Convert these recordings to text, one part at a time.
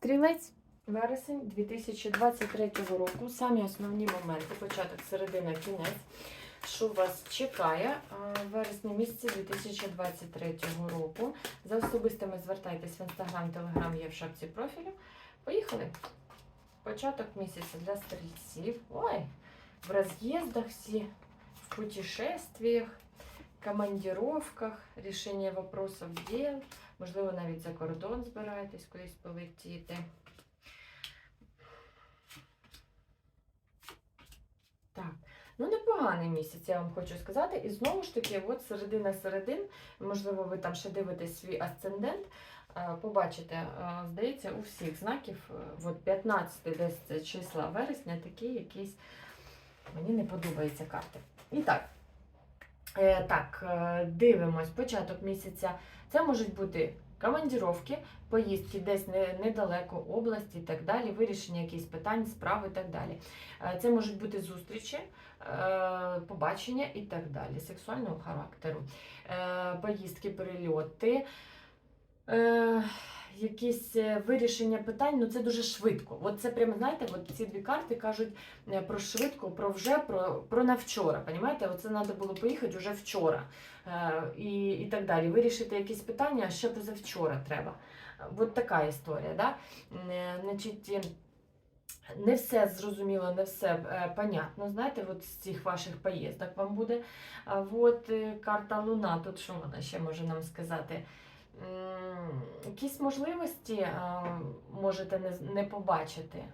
Стрілець, вересень 2023 року. Самі основні моменти, початок, середина, кінець. Що вас чекає в вересні місяці 2023 року. За особистими звертайтесь в інстаграм, телеграм є в шапці профілю. Поїхали. Початок місяця для стрільців. Ой, в роз'їздах всі, в путешествиях, командировках, рішення вопросов дел. Можливо, навіть за кордон збираєтесь кудись полетіти. Так, ну непоганий місяць, я вам хочу сказати. І знову ж таки, от середина середин, можливо, ви там ще дивитесь свій асцендент. е, Побачите, е, здається, у всіх знаків, е, от 15 десь числа вересня, такі якісь мені не подобаються карти. І так, так, е, дивимось початок місяця. Це можуть бути командіровки, поїздки десь недалеко, області і так далі, вирішення якихось питань, справ і так далі. Е, Це можуть бути зустрічі, е, побачення і так далі, сексуального характеру, Е, поїздки, перельоти. Якісь е, вирішення питань, ну це дуже швидко. От це прямо, знаєте, от ці дві карти кажуть е, про швидко, про вже, про, про на. Понімаєте? Оце треба було поїхати вже вчора. Е, і, і так далі. Вирішити якісь питання а ще позавчора треба. От така історія. Да? Значить, не все зрозуміло, не все понятно. Знаєте, от з цих ваших поїздок вам буде. От карта Луна, тут що вона ще може нам сказати? Якісь можливості е, можете не, побачити.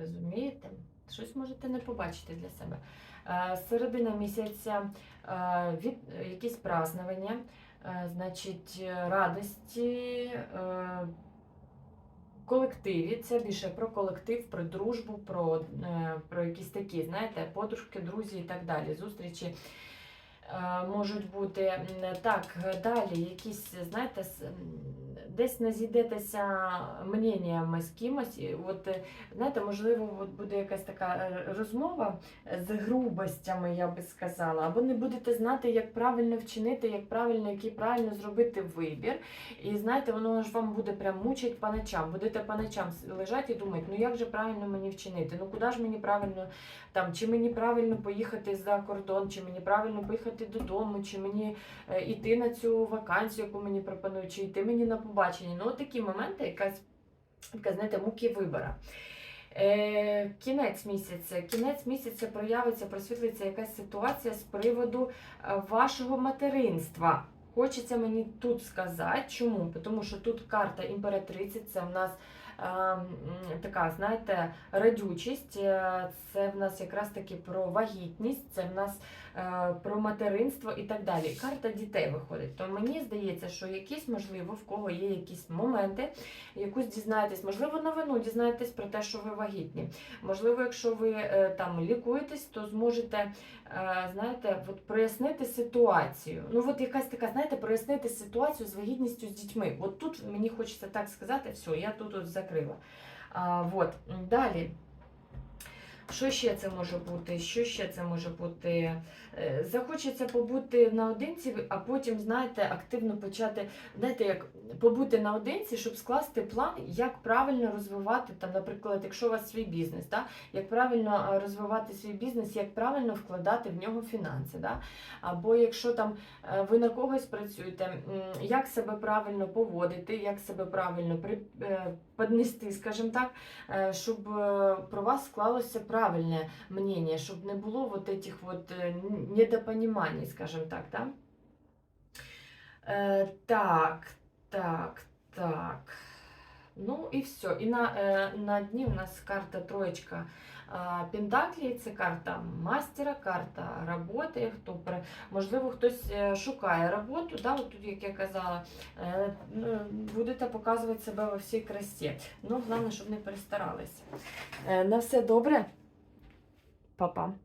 Розумієте? Щось можете не побачити для себе. Е, Середина місяця е, від, якісь празднування, значить, радості, колективі. Це більше про колектив, про дружбу, про, про якісь такі, знаєте, подружки, друзі і так далі. Зустрічі можуть бути. Так, далі якісь, знаєте, десь не зійдетеся мненнями з кимось. От, е, знаєте, можливо, от буде якась така е, розмова з грубостями, я би сказала, або не будете знати, як правильно вчинити, як правильно, який правильно зробити вибір. І знаєте, воно ж вам буде прям мучить по ночам. Будете по ночам лежати і думати, ну як же правильно мені вчинити? Ну куди ж мені правильно там, чи мені правильно поїхати за кордон, чи мені правильно поїхати додому, чи мені е, йти на цю вакансію, яку мені пропонують, чи йти мені на побачення. Ну, такі моменти, якась така, знаєте, муки вибора. Е, кінець місяця. Кінець місяця проявиться, просвітлиться якась ситуація з приводу е, вашого материнства. Хочеться мені тут сказати, чому? Тому що тут карта імператриці, це в нас е, така, знаєте, радючість, е, це в нас якраз таки про вагітність, це в нас е, про материнство і так далі. Карта дітей виходить. То мені здається, що якісь, можливо, в кого є якісь моменти, якусь дізнаєтесь, можливо, новину дізнаєтесь про те, що ви вагітні. Можливо, якщо ви е, там лікуєтесь, то зможете, е, знаєте, от прояснити ситуацію. Ну, от якась така, знаєте, прояснити ситуацію з вагітністю з дітьми. От тут мені хочеться так сказати, все, я тут от закрила. А, Далее. Що ще це може бути? Що ще це може бути? Е, Захочеться побути наодинці, а потім, знаєте, активно почати, знаєте, як побути наодинці, щоб скласти план, як правильно розвивати, там, наприклад, якщо у вас свій бізнес, да? як правильно розвивати свій бізнес, як правильно вкладати в нього фінанси. Да? Або якщо там е, ви на когось працюєте, як себе правильно поводити, як себе правильно е, піднести, скажімо так, щоб про вас склалося правильне мнение, щоб не було вот этих вот е, недопонімань, скажімо так, да? Е, так, так, так. Ну і все. І на, е, на дні у нас карта троєчка а, Пентаклі, це карта мастера, карта роботи. Хто можливо, хтось е, шукає роботу, да, от тут, як я казала, е, ну, будете показувати себе во всій красі. Ну, головне, щоб не перестаралися. Е, На все добре, Papa. Pa.